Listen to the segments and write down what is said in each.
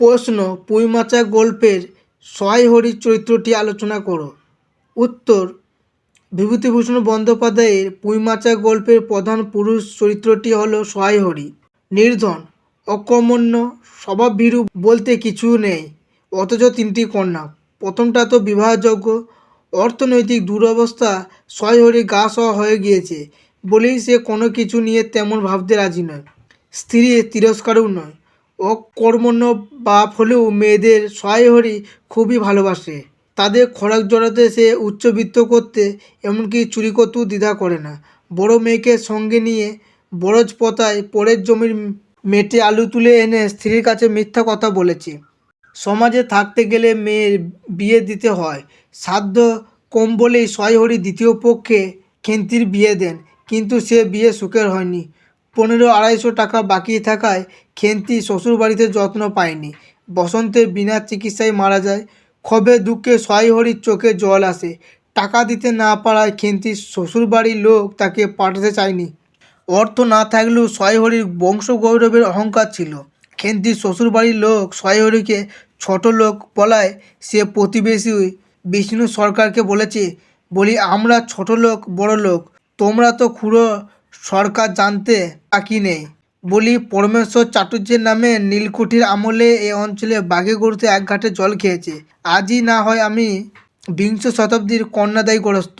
প্রশ্ন পুঁইমাচা গল্পের সহায় হরির চরিত্রটি আলোচনা করো। উত্তর, বিভূতিভূষণ বন্দ্যোপাধ্যায়ের পুঁইমাচা গল্পের প্রধান পুরুষ চরিত্রটি হল সহায় হরি নির্ধন, অকর্মণ্য, স্বভাবভীরু বলতে কিছু নেই, অথচ তিনটি কন্যা। প্রথমটা তো বিবাহযোগ্য, অর্থনৈতিক দুরবস্থা সহায় হরি গা সহ হয়ে গিয়েছে, বলেই সে কোনো কিছু নিয়ে তেমন ভাবতে রাজি নয়। স্ত্রীর তিরস্কারও নয়। অকর্মণ্য বাপ হলেও মেয়েদের সহায় হরি খুবই ভালোবাসে। তাদের খোরাক জড়াতে সে উচ্চবিত্ত করতে এমনকি চুরি করতেও দ্বিধা করে না। বড় মেয়েকে সঙ্গে নিয়ে বরজ পতায় পরের জমির মেটে আলু তুলে এনে স্ত্রীর কাছে মিথ্যা কথা বলেছে। সমাজে থাকতে গেলে মেয়ের বিয়ে দিতে হয়। সাধ্য কম বলেই সয়হরি দ্বিতীয় পক্ষে খেন্তির বিয়ে দেন, কিন্তু সে বিয়ে সুখের হয়নি। পনেরো আড়াইশো টাকা বাকি থাকায় খেন্তি শ্বশুরবাড়িতে যত্ন পায়নি। বসন্তে বিনা চিকিৎসায় মারা যায়। ক্ষোভে, দুঃখে সয়হরির চোখে জল আসে। টাকা দিতে না পারায় খেন্তির শ্বশুরবাড়ির লোক তাকে পাঠাতে চায়নি। অর্থ না থাকলেও সয়হরির বংশগৌরবের অহংকার ছিল। খেন্তির শ্বশুরবাড়ির লোক সয়হরিকে ছোট লোক বলায় সে প্রতিবেশী বিষ্ণু সরকারকে বলেছে, বলি, আমরা ছোট লোক, বড় লোক। তোমরা তো খুঁড়ো সরকার জানতে বাকি নেই। বলি পরমেশ্বর চাটুর্যের নামে নীলকুঠির আমলে এ অঞ্চলে বাঘে গরুতে এক ঘাটে জল খেয়েছে। আজই না হয় আমি বিংশ শতাব্দীর কন্যাদায়ী গ্রস্ত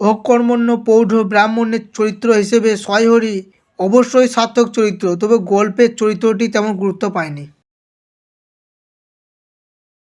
অকর্মণ্য পৌঢ় ব্রাহ্মণের চরিত্র হিসেবে সয়হরি অবশ্যই সার্থক চরিত্র, তবে গল্পের চরিত্রটি তেমন গুরুত্ব পায়নি।